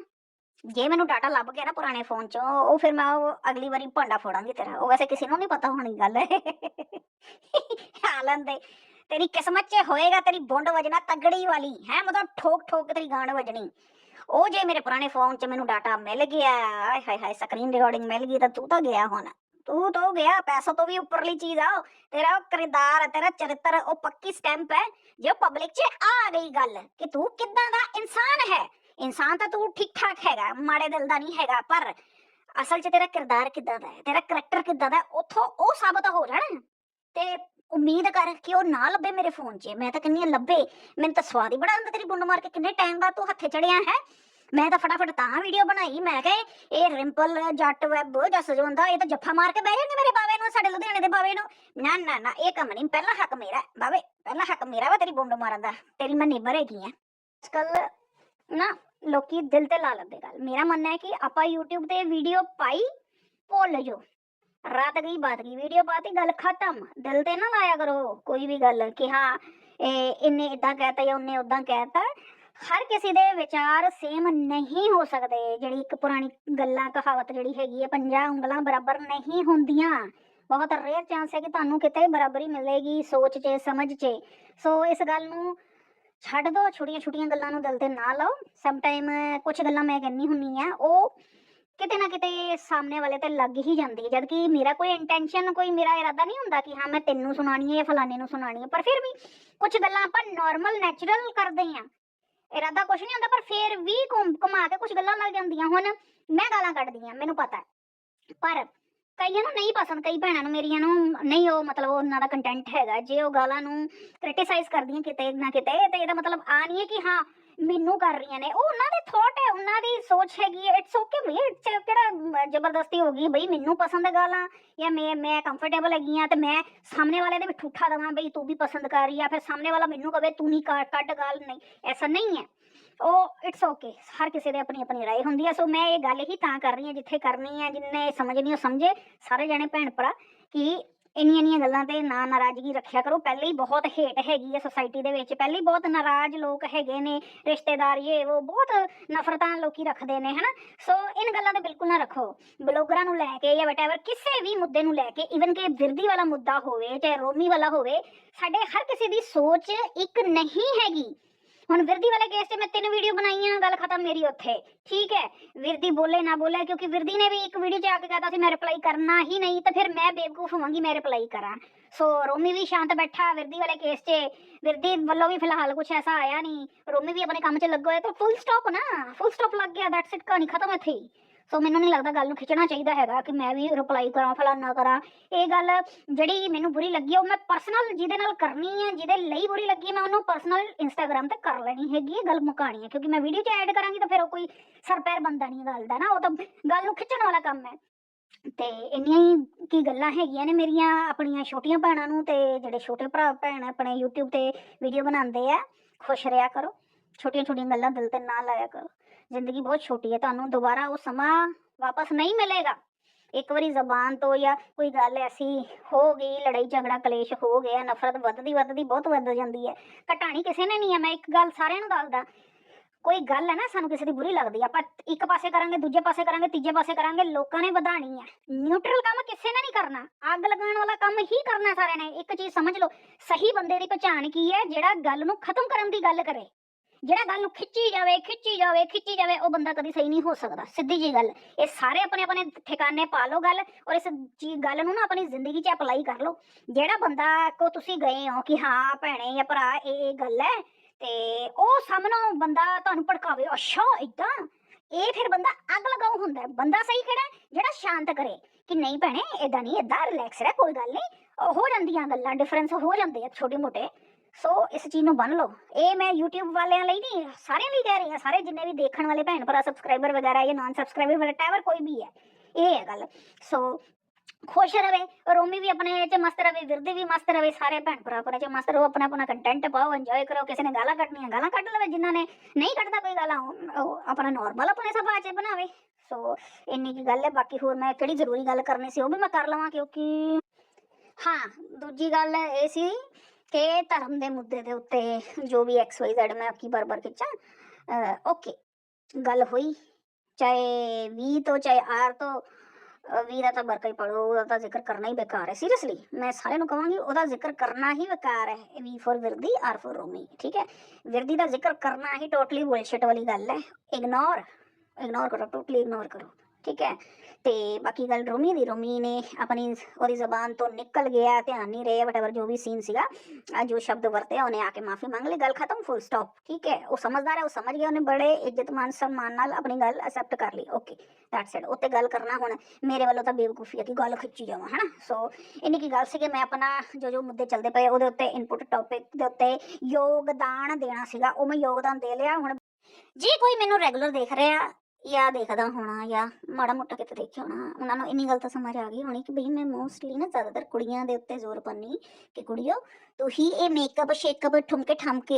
ਜੇ ਮੈਨੂੰ ਡਾਟਾ ਲੱਭ ਗਿਆ ਨਾ ਪੁਰਾਣੇ ਫੋਨ ਚੋਂ ਉਹ ਫਿਰ ਮੈਂ ਉਹ ਅਗਲੀ ਵਾਰੀ ਭਾਂਡਾ ਫੋੜਾਂਗੀ ਤੇਰਾ। ਉਹ ਵੈਸੇ ਕਿਸੇ ਨੂੰ ਨਹੀਂ ਪਤਾ ਹੋਣੀ ਗੱਲ। ਹਾਲਨ ਦੇ। ਤੇਰੀ ਕਿਸਮਤ 'ਚ ਹੋਏਗਾ ਤੇਰੀ ਬੁੰਡ ਵਜਣਾ ਤਗੜੀ ਵਾਲੀ। ਹੈ ਮਤਲਬ ਠੋਕ ਠੋਕ ਤੇਰੀ ਗਾਂਡ ਵਜਣੀ। ਉਹ ਜੇ ਮੇਰੇ ਪੁਰਾਣੇ ਫੋਨ 'ਚ ਮੈਨੂੰ ਡਾਟਾ ਮਿਲ ਗਿਆ ਆਏ ਹਾਏ ਹਾਏ ਸਕਰੀਨ ਰਿਕਾਰਡਿੰਗ ਮਿਲ ਗਈ ਤਾਂ ਤੂੰ ਤਾਂ ਗਿਆ ਹੁਣ। ਤੂੰ ਤਾਂ ਗਿਆ ਪੈਸਾ ਤੋਂ ਵੀ ਉੱਪਰਲੀ ਚੀਜ਼ ਆ ਤੇਰਾ ਉਹ ਕਿਰਦਾਰ ਹੈ, ਤੇਰਾ ਚਰਿੱਤਰ ਉਹ ਪੱਕੀ ਸਟੈਂਪ ਹੈ। ਜੇ ਪਬਲਿਕ 'ਚ ਆ ਗਈ ਗੱਲ ਕਿ ਤੂੰ ਕਿੱਦਾਂ ਦਾ ਇਨਸਾਨ ਹੈ? ਇਨਸਾਨ ਤਾਂ ਤੂੰ ਠੀਕ ਠਾਕ ਹੈਗਾ ਮਾੜੇ ਦਿਲ ਦਾ ਨਹੀਂ ਹੈਗਾ ਪਰ ਅਸਲ 'ਚ ਤੇਰਾ ਕਿਰਦਾਰ ਕਿੱਦਾਂ ਦਾ ਹੈ? ਤੇਰਾ ਕਰੈਕਟਰ ਕਿੱਦਾਂ ਦਾ ਹੈ, ਉਹ ਸਾਬਤ ਹੋ ਜਾਣਾ ਤੇ ਉਮੀਦ ਕਰ ਕਿ ਉਹ ਨਾ ਲੱਭੇ ਮੇਰੇ ਫੋਨ 'ਚ। ਮੈਂ ਤਾਂ ਕਹਿੰਦੀ ਹਾਂ ਲੱਭੇ। ਮੈਨੂੰ ਤਾਂ ਸਵਾਦ ਹੀ ਬੜਾ ਆਉਂਦਾ ਤੇਰੀ ਬੁੰਡ ਮਾਰ ਕੇ। ਕਿੰਨੇ ਟਾਈਮ ਬਾਅਦ ਤੂੰ ਹੱਥੇ ਚੜਿਆ ਹੈ? ਮੈਂ ਤਾਂ ਫਟਾਫਟ ਤਾਂ ਵੀਡੀਓ ਬਣਾਈ। ਮੈਂ ਕਿਹਾ ਇਹ ਰਿੰਪਲ ਜੱਟ ਵੈਬ ਜਸ ਜਵੰਦਾ ਇਹ ਤਾਂ ਜੱਫਾ ਮਾਰ ਕੇ ਬਹਿ ਜਾਣਗੇ ਮੇਰੇ ਬਾਵੇ ਨੂੰ ਸਾਡੇ ਲੁਧਿਆਣੇ ਦੇ ਬਾਵੇ ਨੂੰ। ਨਾ ਨਾ ਨਾ ਇਹ ਕੰਮ ਨਹੀਂ। ਪਹਿਲਾ ਹੱਕ ਮੇਰਾ ਬਾਵੇ। ਪਹਿਲਾ ਹੱਕ ਮੇਰਾ ਵਾ ਤੇਰੀ ਬੁੰਡ ਮਾਰਨ ਦਾ। ਤੇਰੀ ਮੈਂ ਨਿਭਰ ਹੈਗੀ ਆ। ਕੱਲ ਨਾ ਲੋਕੀ ਦਿਲ ਤੇ ਲਾ ਲੈਂਦੇ ਗੱਲ। ਮੇਰਾ ਮੰਨਣਾ ਹੈ ਕਿ ਆਪਾਂ YouTube ਤੇ ਵੀਡੀਓ ਪਾਈ, ਭੁੱਲ ਜੋ ਰਾਤ ਗਈ, ਬਾਤ ਗਈ ਵੀਡੀਓ ਪਾਤੀ, ਗੱਲ ਖਤਮ। ਦਿਲ ਤੇ ਨਾ ਲਾਇਆ ਕਰੋ ਕੋਈ ਵੀ ਗੱਲ ਕਿ ਹਾਂ, ਇਹ ਇਹਨੇ ਇਦਾਂ ਕਹਿਤਾ ਜਾਂ ਉਹਨੇ ਉਦਾਂ ਕਹਿਤਾ। ਹਰ ਕਿਸੇ ਦੇ ਵਿਚਾਰ ਸੇਮ ਨਹੀਂ ਹੋ ਸਕਦੇ। ਜਿਹੜੀ ਇੱਕ ਪੁਰਾਣੀ ਗੱਲਾਂ, ਕਹਾਵਤ ਜਿਹੜੀ ਹੈਗੀ ਹੈ, ਪੰਜਾਂ ਉਂਗਲਾਂ ਬਰਾਬਰ ਨਹੀਂ ਹੁੰਦੀਆਂ। ਬਹੁਤ ਰੇਅਰ ਚਾਂਸ ਹੈ ਕਿ ਤੁਹਾਨੂੰ ਕਿਤੇ ਬਰਾਬਰੀ ਮਿਲੇਗੀ ਸੋਚ 'ਚ, ਸਮਝ 'ਚ। ਸੋ ਇਸ ਗੱਲ ਨੂੰ ਛੱਡ ਦੋ, ਛੋਟੀਆਂ ਛੋਟੀਆਂ ਗੱਲਾਂ ਨੂੰ ਦਿਲ ਤੇ ਨਾ ਲਾਓ। ਸਮ ਟਾਈਮ ਕੁਝ ਗੱਲਾਂ ਮੈਂ ਕਹਿੰਨੀ ਹੁੰਨੀ ਆ ਉਹ ਕਿਤੇ ਨਾ ਕਿਤੇ ਸਾਹਮਣੇ ਵਾਲੇ ਤੇ ਲੱਗ ਹੀ ਜਾਂਦੀ ਹੈ। ਜਦ ਕਿ ਮੇਰਾ ਕੋਈ ਇੰਟੈਂਸ਼ਨ ਕੋਈ ਮੇਰਾ ਇਰਾਦਾ ਨਹੀਂ ਹੁੰਦਾ ਕਿ ਹਾਂ ਮੈਂ ਤੈਨੂੰ ਸੁਣਾਣੀ ਹੈ ਜਾਂ ਫਲਾਣੇ ਨੂੰ ਸੁਣਾਣੀ ਹੈ, ਪਰ ਫਿਰ ਵੀ ਕੁਝ ਗੱਲਾਂ ਆਪਾਂ ਨਾਰਮਲ ਨੈਚੁਰਲ ਕਰਦੇ ਆ ਇਰਾਦਾ ਕੁਝ ਨਹੀਂ ਹੁੰਦਾ, ਪਰ ਫਿਰ ਵੀ ਘੁੰਮ ਘੁਮਾ ਕੇ ਕੁਝ ਗੱਲਾਂ ਲੱਗ ਜਾਂਦੀਆਂ। ਹੁਣ ਮੈਂ ਗਾਲਾਂ ਕੱਢਦੀ ਆ ਮੈਨੂੰ ਪਤਾ ਪਰ ਕਈਆਂ ਨੂੰ ਨਹੀਂ ਪਸੰਦ, ਕਈ ਭੈਣਾਂ ਨੂੰ, ਮੇਰੀਆਂ ਨੂੰ ਨਹੀਂ ਉਹ ਮਤਲਬ ਉਹਨਾਂ ਦਾ ਕੰਟੈਂਟ ਹੈਗਾ। ਜੇ ਉਹ ਗਾਲਾਂ ਨੂੰ ਕ੍ਰਿਟਿਸਾਈਜ਼ ਕਰਦੀਆਂ ਕਿਤੇ ਨਾ ਕਿਤੇ, ਤੇ ਇਹਦਾ ਮਤਲਬ ਆ ਨਹੀਂ ਹੈ ਕਿ ਹਾਂ, ਮੈਨੂੰ ਕਰ ਰਹੀਆਂ ਨੇ। ਉਹ ਉਹਨਾਂ ਦੇ ਥੋਟ ਹੈ, ਉਹਨਾਂ ਦੀ ਸੋਚ ਹੈਗੀ ਹੈ। ਇਟਸ ਓਕੇ ਵੀ ਇਟਸ ਕਿਹੜਾ ਜ਼ਬਰਦਸਤੀ ਹੋ ਗਈ, ਬਈ, ਮੈਨੂੰ ਪਸੰਦ ਹੈ ਗਾਲਾਂ ਜਾਂ ਮੈਂ ਮੈਂ ਕੰਫਰਟੇਬਲ ਹੈਗੀ ਆ ਤੇ ਮੈਂ ਸਾਹਮਣੇ ਵਾਲੇ ਦੇ ਵੀ ਠੂਠਾ ਦਵਾਂ, ਬਈ, ਤੂੰ ਵੀ ਪਸੰਦ ਕਰ ਰਹੀ ਆ ਫਿਰ ਸਾਹਮਣੇ ਵਾਲਾ ਮੈਨੂੰ ਕਵੇ, ਤੂੰ ਨਹੀਂ ਕੱਢ ਕੱਢ ਗਾਲ, ਨਹੀਂ। ਐਸਾ ਨਹੀਂ ਹੈ। ਉਹ ਇਟਸ ਓਕੇ ਹਰ ਕਿਸੇ ਦੇ ਆਪਣੀ ਆਪਣੀ ਰਾਏ ਹੁੰਦੀ ਹੈ ਸੋ ਮੈਂ ਇਹ ਗੱਲ ਹੀ ਤਾਂ ਕਰ ਰਹੀ ਹਾਂ, ਜਿੱਥੇ ਕਰਨੀ ਹੈ ਜਿੰਨੇ ਸਮਝਣੀ ਉਹ ਸਮਝੇ, ਸਾਰੇ ਜਣੇ ਭੈਣ ਭਰਾ, ਕਿ ਇੰਨੀਆਂ ਇੰਨੀਆਂ ਗੱਲਾਂ ਤੇ ਨਾ ਨਾਰਾਜ਼ਗੀ ਰੱਖਿਆ ਕਰੋ। ਪਹਿਲੇ ਹੀ ਬਹੁਤ ਹੇਟ ਹੈਗੀ ਹੈ ਸੋਸਾਇਟੀ ਦੇ ਵਿੱਚ, ਪਹਿਲੇ ਹੀ ਬਹੁਤ ਨਾਰਾਜ਼ ਲੋਕ ਹੈਗੇ ਨੇ, ਰਿਸ਼ਤੇਦਾਰ ਇਹ ਉਹ ਬਹੁਤ ਨਫ਼ਰਤਾਂ ਲੋਕੀ ਰੱਖਦੇ ਨੇ, ਹਨਾ? ਸੋ ਇਨ ਗੱਲਾਂ ਤੇ ਬਿਲਕੁਲ ਨਾ ਰੱਖੋ। ਬਲੌਗਰਾਂ ਨੂੰ ਲੈ ਕੇ ਜਾਂ ਵਟਐਵਰ ਕਿਸੇ ਵੀ ਮੁੱਦੇ ਨੂੰ ਲੈ ਕੇ ਇਵਨ ਕਿ ਬਿਰਦੀ ਵਾਲਾ ਮੁੱਦਾ ਹੋਵੇ, ਚਾਹੇ ਰੋਮੀ ਵਾਲਾ ਹੋਵੇ, ਸਾਡੇ ਹਰ ਕਿਸੇ ਦੀ ਸੋਚ ਇੱਕ ਨਹੀਂ ਹੈਗੀ। ਹੁਣ ਵਿਰਦੀ ਵਾਲੇ ਕੇਸ 'ਚ ਮੈਂ ਤਿੰਨ ਵੀਡੀਓ ਬਣਾਈਆਂ, ਗੱਲ ਖਤਮ ਮੇਰੀ ਉੱਥੇ। ਠੀਕ ਹੈ? ਵਿਰਦੀ ਬੋਲੇ ਨਾ ਬੋਲੇ, ਕਿਉਂਕਿ ਵਿਰਦੀ ਨੇ ਵੀ ਇੱਕ ਵੀਡੀਓ 'ਚ ਆ ਕੇ ਕਹਤਾ ਸੀ ਮੈਂ ਰਿਪਲਾਈ ਕਰਨਾ ਹੀ ਨਹੀਂ, ਤਾਂ ਫਿਰ ਮੈਂ ਬੇਵਕੂਫ ਹੋਵਾਂਗੀ, ਮੈਂ ਰਿਪਲਾਈ ਕਰਾਂ। ਸੋ ਰੋਮੀ ਵੀ ਸ਼ਾਂਤ ਬੈਠਾ ਵਿਰਦੀ ਵਾਲੇ ਕੇਸ 'ਚ। ਵਿਰਦੀ ਵੱਲੋਂ ਵੀ ਫਿਲਹਾਲ ਕੁਝ ਐਸਾ ਆਇਆ ਨਹੀਂ। ਰੋਮੀ ਵੀ ਆਪਣੇ ਕੰਮ 'ਚ ਲੱਗਾ ਹੋਇਆ, ਤਾਂ ਫੁੱਲ ਸਟਾਪ ਨਾ ਫੁੱਲ ਸਟਾਪ ਲੱਗ ਗਿਆ ਦੈਟਸ ਇਟ ਕਹਾਣੀ ਖਤਮ ਇੱਥੇ ਹੀ। ਸੋ ਮੈਨੂੰ ਨਹੀਂ ਲੱਗਦਾ ਗੱਲ ਨੂੰ ਖਿੱਚਣਾ ਚਾਹੀਦਾ ਹੈਗਾ ਕਿ ਮੈਂ ਵੀ ਰਿਪਲਾਈ ਕਰਾਂ, ਫਲਾਨਾ ਕਰਾਂ। ਇਹ ਗੱਲ ਜਿਹੜੀ ਮੈਨੂੰ ਬੁਰੀ ਲੱਗੀ ਉਹ ਮੈਂ ਪਰਸਨਲ ਜਿਹਦੇ ਨਾਲ ਕਰਨੀ ਹੈ ਜਿਹਦੇ ਲਈ ਬੁਰੀ ਲੱਗੀ ਮੈਂ ਉਹਨੂੰ ਪਰਸਨਲ ਇੰਸਟਾਗ੍ਰam ਤੇ ਕਰ ਲੈਣੀ ਹੈਗੀ ਇਹ ਗੱਲ ਮੁਕਾਣੀ ਹੈ ਕਿਉਂਕਿ ਮੈਂ ਵੀਡੀਓ 'ਚ ਐਡ ਕਰਾਂਗੀ ਤਾਂ ਫਿਰ ਉਹ ਕੋਈ ਸਰ ਪੈਰ ਬੰਦਾ ਨਹੀਂ ਗੱਲ ਦਾ ਨਾ, ਉਹ ਤਾਂ ਗੱਲ ਨੂੰ ਖਿੱਚਣ ਵਾਲਾ ਕੰਮ ਹੈ। ਤੇ ਇੰਨੀਆਂ ਹੀ ਕੀ ਗੱਲਾਂ ਹੈਗੀਆਂ ਨੇ ਮੇਰੀਆਂ ਆਪਣੀਆਂ ਛੋਟੀਆਂ ਭੈਣਾਂ ਨੂੰ ਤੇ ਜਿਹੜੇ ਛੋਟੇ ਭਰਾ ਭੈਣ ਆਪਣੇ YouTube ਤੇ ਵੀਡੀਓ ਬਣਾਉਂਦੇ ਆ, ਖੁਸ਼ ਰਿਹਾ ਕਰੋ। ਛੋਟੀਆਂ ਛੋਟੀਆਂ ਗੱਲਾਂ ਦਿਲ ਤੇ ਨਾ ਲਾਇਆ ਕਰੋ। ਜ਼ਿੰਦਗੀ ਬਹੁਤ ਛੋਟੀ ਹੈ, ਤੁਹਾਨੂੰ ਦੁਬਾਰਾ ਉਹ ਸਮਾਂ ਵਾਪਸ ਨਹੀਂ ਮਿਲੇਗਾ। ਇੱਕ ਵਾਰੀ ਜ਼ਬਾਨ ਤੋਂ ਜਾਂ ਕੋਈ ਗੱਲ ਐਸੀ ਹੋ ਗਈ, ਲੜਾਈ ਝਗੜਾ ਕਲੇਸ਼ ਹੋ ਗਿਆ, ਨਫ਼ਰਤ ਵੱਧਦੀ ਵੱਧਦੀ ਬਹੁਤ ਵੱਧ ਜਾਂਦੀ ਹੈ। ਘਟਾਣੀ ਕਿਸੇ ਨੇ ਨਹੀਂ ਹੈ, ਮੈਂ ਇੱਕ ਗੱਲ ਸਾਰਿਆਂ ਨੂੰ ਦੱਸਦਾ। ਕੋਈ ਗੱਲ ਹੈ ਨਾ, ਸਾਨੂੰ ਕਿਸੇ ਦੀ ਬੁਰੀ ਲੱਗਦੀ, ਆਪਾਂ ਇੱਕ ਪਾਸੇ ਕਰਾਂਗੇ, ਦੂਜੇ ਪਾਸੇ ਕਰਾਂਗੇ, ਤੀਜੇ ਪਾਸੇ ਕਰਾਂਗੇ, ਲੋਕਾਂ ਨੇ ਵਧਾਣੀ ਹੈ। ਨਿਊਟਰਲ ਕੰਮ ਕਿਸੇ ਨੇ ਨਹੀਂ ਕਰਨਾ, ਅੱਗ ਲਗਾਉਣ ਵਾਲਾ ਕੰਮ ਹੀ ਕਰਨਾ ਸਾਰਿਆਂ ਨੇ। ਇੱਕ ਚੀਜ਼ ਸਮਝ ਲਓ, ਸਹੀ ਬੰਦੇ ਦੀ ਪਛਾਣ ਕੀ ਹੈ, ਜਿਹੜਾ ਗੱਲ ਨੂੰ ਖਤਮ ਕਰਨ ਦੀ ਗੱਲ ਕਰੇ। ਜਿਹੜਾ ਗੱਲ ਨੂੰ ਖਿੱਚੀ ਜਾਵੇ ਖਿੱਚੀ ਜਾਵੇ ਖਿੱਚੀ ਜਾਵੇ, ਉਹ ਬੰਦਾ ਕਦੀ ਸਹੀ ਨਹੀਂ ਹੋ ਸਕਦਾ, ਸਿੱਧੀ ਜੀ ਗੱਲ। ਇਹ ਸਾਰੇ ਆਪਣੇ ਆਪਣੇ ਠਿਕਾਨੇ ਪਾ ਲਓ ਗੱਲ ਔਰ ਇਸ ਗੱਲ ਨੂੰ ਨਾ ਆਪਣੀ ਜ਼ਿੰਦਗੀ 'ਚ ਅਪਲਾਈ ਕਰ ਲਓ। ਜਿਹੜਾ ਬੰਦਾ ਕੋ ਤੁਸੀਂ ਗਏ ਹੋ ਕਿ ਹਾਂ, ਭੈਣੇ ਜਾਂ ਭਰਾ, ਇਹ ਇਹ ਗੱਲ ਹੈ ਤੇ ਉਹ ਸਾਹਮਣੋਂ ਬੰਦਾ ਤੁਹਾਨੂੰ ਭੜਕਾਵੇ, ਅੱਛਾ ਇਦਾਂ ਇਹ ਫਿਰ ਬੰਦਾ ਅੱਗ ਲਗਾਉ ਹੁੰਦਾ ਹੈ। ਬੰਦਾ ਸਹੀ ਕਿਹੜਾ ਜਿਹੜਾ ਸ਼ਾਂਤ ਕਰੇ ਕਿ ਨਹੀਂ ਭੈਣੇ ਇਦਾਂ ਨਹੀਂ ਇਦਾਂ ਰਿਲੈਕਸ ਰਹਿ, ਕੋਈ ਗੱਲ ਨਹੀਂ। ਹੋ ਜਾਂਦੀਆਂ ਗੱਲਾਂ ਡਿਫਰੈਂਸ ਹੋ ਜਾਂਦੇ ਆ ਛੋਟੇ ਮੋਟੇ ਸੋ ਇਸ ਚੀਜ਼ ਨੂੰ ਬੰਨ ਲਓ। ਇਹ ਮੈਂ YouTube ਵਾਲਿਆਂ ਲਈ ਨਹੀਂ, ਸਾਰਿਆਂ ਲਈ ਕਹਿ ਰਹੀ ਹਾਂ। ਸਾਰੇ ਜਿੰਨੇ ਵੀ ਦੇਖਣ ਵਾਲੇ ਭੈਣ ਭਰਾ ਸਬਸਕ੍ਰਾਈਬਰ ਵਗੈਰਾ ਜਾਂ ਨਾਨ ਸਬਸਕ੍ਰਾਈਬਰ ਵਟਐਵਰ ਕੋਈ ਵੀ ਹੈ, ਇਹ ਹੈ ਗੱਲ। ਸੋ ਖੁਸ਼ ਰਵੇ, ਰੋਮੀ ਵੀ ਆਪਣੇ ਚ ਮਸਤ ਰਵੇ, ਵਿਰਦੀ ਵੀ ਮਸਤ ਰਵੇ, ਸਾਰੇ ਭੈਣ ਭਰਾ ਆਪਣੇ ਚ ਮਸਤ ਰਹੋ ਆਪਣਾ ਆਪਣਾ ਕੰਟੈਂਟ ਪਾਓ ਇੰਜੋਏ ਕਰੋ, ਕਿਸੇ ਨੇ ਗਾਲਾਂ ਕੱਢਣੀਆਂ, ਗਾਲਾਂ ਕੱਢ ਲਵੇ ਜਿਨ੍ਹਾਂ ਨੇ ਨਹੀਂ ਕੱਢਦਾ ਕੋਈ ਗਾਲਾਂ ਆਪਣਾ ਨਾਰਮਲ ਆਪਣੇ ਸੁਭਾਅ ਚ ਬਣਾਵੇ। ਸੋ ਇੰਨੀ ਕੀ ਗੱਲ ਹੈ, ਬਾਕੀ ਹੋਰ ਮੈਂ ਕਿਹੜੀ ਜ਼ਰੂਰੀ ਗੱਲ ਕਰਨੀ ਸੀ, ਉਹ ਵੀ ਮੈਂ ਕਰ ਲਵਾਂ, ਕਿਉਂਕਿ ਹਾਂ, ਦੂਜੀ ਗੱਲ ਇਹ ਸੀ ਕਿ ਧਰਮ ਦੇ ਮੁੱਦੇ ਦੇ ਉੱਤੇ ਜੋ ਵੀ ਐਕਸ ਵਾਈ ਜ਼ੈਡ ਮੈਂ ਕੀ ਬਾਰ-ਬਾਰ ਖਿੱਚਾਂ ਓਕੇ ਗੱਲ ਹੋਈ। ਚਾਹੇ ਵੀ ਤੋਂ, ਚਾਹੇ ਆਰ ਤੋਂ ਵੀ ਦਾ ਤਾਂ ਬਰਕਾ ਹੀ ਪੜੋ, ਉਹਦਾ ਤਾਂ ਜ਼ਿਕਰ ਕਰਨਾ ਹੀ ਬੇਕਾਰ ਹੈ। ਸੀਰੀਅਸਲੀ ਮੈਂ ਸਾਰਿਆਂ ਨੂੰ ਕਹਾਂਗੀ ਉਹਦਾ ਜ਼ਿਕਰ ਕਰਨਾ ਹੀ ਬੇਕਾਰ ਹੈ। V for Virdi R for Romi ਠੀਕ ਹੈ? ਵਿਰਦੀ ਦਾ ਜ਼ਿਕਰ ਕਰਨਾ ਹੀ ਟੋਟਲੀ ਬੁਲਸ਼ਿਟ ਵਾਲੀ ਗੱਲ ਹੈ। ਇਗਨੋਰ ਇਗਨੋਰ ਕਰੋ ਟੋਟਲੀ ਇਗਨੋਰ ਕਰੋ। ਠੀਕ ਹੈ? ਤੇ ਬਾਕੀ ਗੱਲ ਰੋਮੀ ਦੀ, ਰੋਮੀ ਨੇ ਆਪਣੀ ਉਹਦੀ ਜ਼ਬਾਨ ਤੋਂ ਨਿਕਲ ਗਿਆ, ਧਿਆਨ ਨਹੀਂ ਰਿਹਾ ਵਟਐਵਰ ਜੋ ਵੀ ਸੀਨ ਸੀਗਾ ਜੋ ਸ਼ਬਦ ਵਰਤਿਆ, ਉਹਨੇ ਆ ਕੇ ਮਾਫੀ ਮੰਗ ਲਈ, ਗੱਲ ਖਤਮ ਫੁੱਲ ਸਟਾਪ ਠੀਕ ਹੈ? ਉਹ ਸਮਝਦਾਰ ਹੈ, ਉਹ ਸਮਝ ਗਿਆ, ਉਹਨੇ ਬੜੇ ਇੱਜ਼ਤਮਾਨ ਸਨਮਾਨ ਨਾਲ ਆਪਣੀ ਗੱਲ ਅਸੈਪਟ ਕਰ ਲਈ ਓਕੇ ਦੈਟਸ ਇਟ ਉੱਤੇ ਗੱਲ ਕਰਨਾ ਹੁਣ, ਮੇਰੇ ਵੱਲੋਂ ਤਾਂ ਬੇਵਕੂਫੀ ਹੈ ਕਿ ਗੱਲ ਖਿੱਚੀ ਜਾਵਾਂ, ਹਨਾ? ਸੋ ਇੰਨੀ ਕੀ ਗੱਲ ਸੀ ਕਿ ਮੈਂ ਆਪਣਾ ਜੋ ਜੋ ਮੁੱਦੇ ਚੱਲਦੇ ਪਏ, ਉਹਦੇ ਉੱਤੇ ਇਨਪੁਟ ਟੌਪਿਕ ਦੇ ਉੱਤੇ ਯੋਗਦਾਨ ਦੇਣਾ ਸੀਗਾ, ਉਹ ਮੈਂ ਯੋਗਦਾਨ ਦੇ ਲਿਆ, ਹੁਣ ਜੇ ਕੋਈ ਮੈਨੂੰ ਰੈਗੂਲਰ ਦੇਖ ਰਿਹਾ ਜਾਂ ਦੇਖਦਾ ਹੋਣਾ ਜਾਂ ਮਾੜਾ ਮੋਟਾ ਕਿਤੇ ਦੇਖਿਆ ਹੋਣਾ, ਉਹਨਾਂ ਨੂੰ ਇੰਨੀ ਗੱਲ ਤਾਂ ਸਮਝ ਆ ਗਈ ਹੋਣੀ ਕਿ ਬਈ ਮੈਂ ਮੋਸਟਲੀ ਨਾ ਜ਼ਿਆਦਾਤਰ ਕੁੜੀਆਂ ਦੇ ਉੱਤੇ ਜ਼ੋਰ ਪਾਉਂਦੀ ਕਿ ਕੁੜੀਓ ਤੁਸੀਂ ਇਹ ਮੇਕਅਪ ਸ਼ੇਕਅਪ ਠੁਮਕੇ ਠਮਕੇ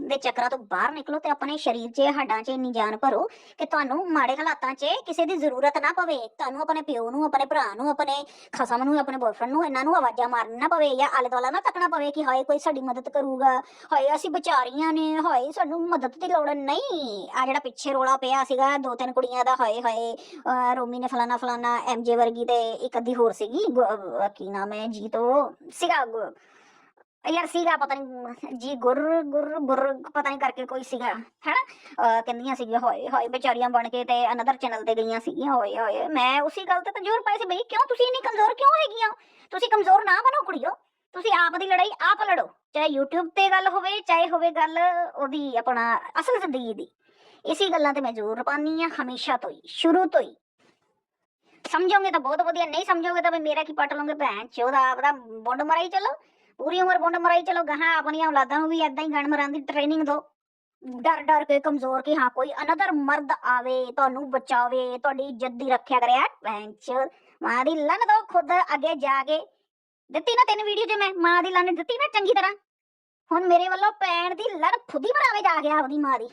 ਦੇ ਚੱਕਰਾਂ ਤੋਂ ਬਾਹਰ ਨਿਕਲੋ ਤੇ ਆਪਣੇ ਸਰੀਰ 'ਚ, ਹੱਡਾਂ 'ਚ ਇੰਨੀ ਜਾਨ ਭਰੋ ਕਿ ਤੁਹਾਨੂੰ ਮਾੜੇ ਹਾਲਾਤਾਂ 'ਚ ਕਿਸੇ ਦੀ ਜ਼ਰੂਰਤ ਨਾ ਪਵੇ। ਤੁਹਾਨੂੰ ਆਪਣੇ ਪਿਓ ਨੂੰ, ਆਪਣੇ ਭਰਾ ਨੂੰ, ਆਪਣੇ ਖਸਮ ਨੂੰ, ਆਪਣੇ ਬॉयਫ੍ਰੈਂਡ ਨੂੰ ਇਹਨਾਂ ਨੂੰ ਆਵਾਜ਼ਾਂ ਮਾਰਨੀ ਨਾ ਪਵੇ ਜਾਂ ਆਲੇ ਦੁਆਲੇ ਨਾ ਤੱਕਣਾ ਪਵੇ ਕਿ ਹਾਏ ਕੋਈ ਸਾਡੀ ਮਦਦ ਕਰੂਗਾ, ਹਾਏ ਅਸੀਂ ਵਿਚਾਰੀਆਂ ਨੇ, ਹਾਏ ਸਾਨੂੰ ਮਦਦ ਦੀ ਲੋੜ ਨਹੀਂ। ਆ ਜਿਹੜਾ ਪਿੱਛੇ ਰੋਲਾ ਪਿਆ ਸੀਗਾ ਦੋ ਤਿੰਨ ਕੁੜੀਆਂ ਦਾ, ਹਾਏ ਹਾਏ, ਅਹ ਰੋਮੀ ਨੇ ਫਲਾਣਾ ਫਲਾਣਾ ਐਮਜੇ ਵਰਗੀ ਤੇ ਇੱਕ ਅੱਧੀ ਹੋਰ ਸੀਗੀ ਕੀ ਨਾਮ ਹੈ ਜੀ ਤੋਂ ਸੀਗਾ ਯਾਰ ਸੀਗਾ ਪਤਾ ਨਹੀਂ ਜੀ ਗੁਰ ਗੁਰ ਗੁਰ ਪਤਾ ਨਹੀਂ ਕਰਕੇ ਕੋਈ ਸੀਗਾ, ਹੈਨਾ? ਕਹਿੰਦੀਆਂ ਸੀਗੀਆਂ, ਹੋਏ ਹੋਏ, ਵਿਚਾਰੀਆਂ ਬਣ ਕੇ ਤੇ ਅਨਦਰ ਚੈਨਲ ਤੇ ਗਈਆਂ ਸੀਗੀਆਂ, ਹੋਏ ਹੋਏ। ਮੈਂ ਉਸੇ ਗੱਲ ਤੇ ਤਾਂ ਜ਼ੋਰ ਸੀ, ਬਈ ਕਿਉਂ ਤੁਸੀਂ ਇੰਨੀ ਕਮਜ਼ੋਰ ਕਿਉਂ ਹੈਗੀਆਂ? ਤੁਸੀਂ ਕਮਜ਼ੋਰ ਨਾ ਬਣੋ ਕੁੜੀਓ। ਤੁਸੀਂ ਆਪ ਦੀ ਲੜਾਈ ਆਪ ਲੜੋ, ਚਾਹੇ YouTube ਤੇ ਗੱਲ ਹੋਵੇ, ਚਾਹੇ ਹੋਵੇ ਗੱਲ ਉਹਦੀ ਆਪਣਾ ਅਸਲ ਜ਼ਿੰਦਗੀ ਦੀ। ਇਸੇ ਗੱਲਾਂ ਤੇ ਮੈਂ ਜ਼ੋਰ ਪਾਉਂਦੀ ਆ, ਹਮੇਸ਼ਾ ਤੋਂ ਹੀ, ਸ਼ੁਰੂ ਤੋਂ ਹੀ। ਸਮਝੋਗੇ ਤਾਂ ਬਹੁਤ ਵਧੀਆ, ਨਹੀਂ ਸਮਝੋਗੇ ਤਾਂ ਮੇਰਾ ਕੀ ਪਟ ਲਓਗੇ ਭੈਣ? ਚੋਦਾ ਆਪਦਾ ਬੁੰਡ ਮਰਾਈ ਚਲੋ। ਪੂਰੀ ਉਮਰ ਬੁੰਡ ਮਰਾਈ, ਚਲੋ ਗਾਹਾਂ ਆਪਣੀਆਂ ਔਲਾਦਾਂ ਨੂੰ ਵੀ ਐਦਾਂ ਹੀ ਗਣ ਮਰਾਂ ਦੀ ਟ੍ਰੇਨਿੰਗ ਦਿਓ। ਡਰ ਡਰ ਕੇ ਕਮਜ਼ੋਰ ਕਿ ਹਾਂ, ਕੋਈ ਅਨਦਰ ਮਰਦ ਆਵੇ, ਤੁਹਾਨੂੰ ਬਚਾਵੇ, ਤੁਹਾਡੀ ਇੱਜ਼ਤ ਦੀ ਰੱਖਿਆ ਕਰੇ ਯਾਰ ਭੈਣ ਮਾਂ ਦੀ ਲੰਨ ਦੋ ਖੁਦ ਅੱਗੇ ਜਾ ਕੇ। ਦਿੱਤੀ ਨਾ ਤਿੰਨ ਵੀਡੀਓ 'ਚ ਮੈਂ, ਮਾਂ ਦੀ ਲੰਨ ਦਿੱਤੀ ਨਾ ਚੰਗੀ ਤਰ੍ਹਾਂ। ਹੁਣ ਮੇਰੇ ਵੱਲੋਂ ਪੈਣ ਦੀ ਲੜ ਖੁਦ ਹੀ ਮਰਾਵੇ ਜਾ ਕੇ ਆਪਦੀ ਮਾਂ ਦੀ।